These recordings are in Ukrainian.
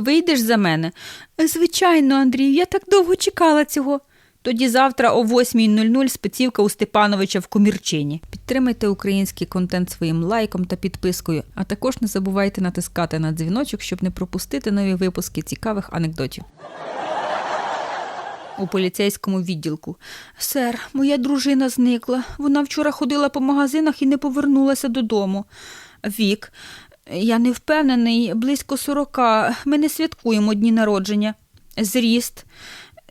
Вийдеш за мене? Звичайно, Андрію, я так довго чекала цього. Тоді завтра о 8.00 спецівка у Степановича в Комірчині. Підтримайте український контент своїм лайком та підпискою, а також не забувайте натискати на дзвіночок, щоб не пропустити нові випуски цікавих анекдотів. У поліцейському відділку. Сер, моя дружина зникла. Вона вчора ходила по магазинах і не повернулася додому. Вік, я не впевнений, близько сорока. Ми не святкуємо дні народження. Зріст.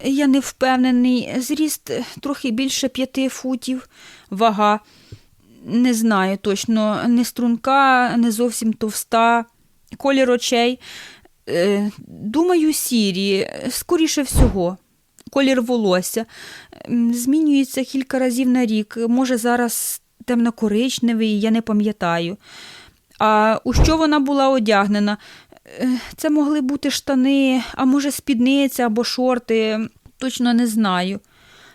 Я не впевнений. Зріст трохи більше п'яти футів. Вага. Не знаю точно. Не струнка, не зовсім товста. Колір очей. Е, Думаю, сірі, скоріше всього. Колір волосся. Змінюється кілька разів на рік. Може, зараз темно-коричневий, я не пам'ятаю. А у що вона була одягнена? Е, Це могли бути штани, а може, спідниця або шорти. Точно не знаю.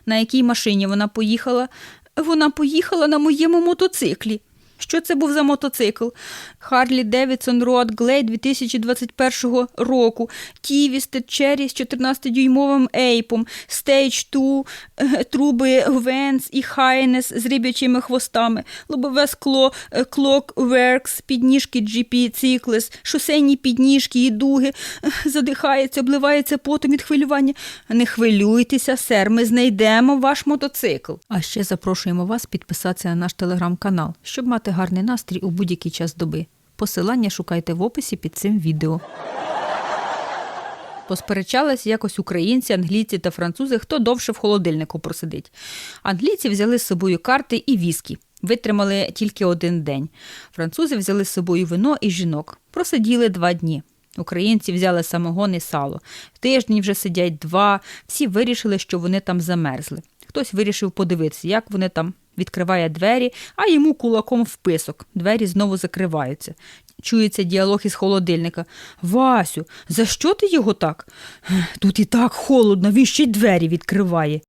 На якій машині вона поїхала? Вона поїхала на моєму мотоциклі. Що це був за мотоцикл? Харлі Девідсон Роад Глей 2021 року. Тівістед Черрі з 14-дюймовим ейпом, Stage 2, е, труби Венс і Хайнес з рибячими хвостами, лобове скло е, Clockworks, підніжки GP Cycles, шосейні підніжки і дуги. Е, Задихається, обливається потом від хвилювання. Не хвилюйтеся, сер, ми знайдемо ваш мотоцикл. А ще запрошуємо вас підписатися на наш телеграм-канал, щоб мати гарний настрій у будь-який час доби. Посилання шукайте в описі під цим відео. Посперечались якось українці, англійці та французи, хто довше в холодильнику просидить. Англійці взяли з собою карти і віскі. Витримали тільки один день. Французи взяли з собою вино і жінок. Просиділи два дні. Українці взяли самогон і сало. Тиждень вже сидять два. Всі вирішили, що вони там замерзли. Хтось вирішив подивитися, як вони там. Відкриває двері, а йому кулаком вписок. Двері знову закриваються. Чується діалог із холодильника. Васю, за що ти його так? Тут і так холодно, він ще й двері відкриває.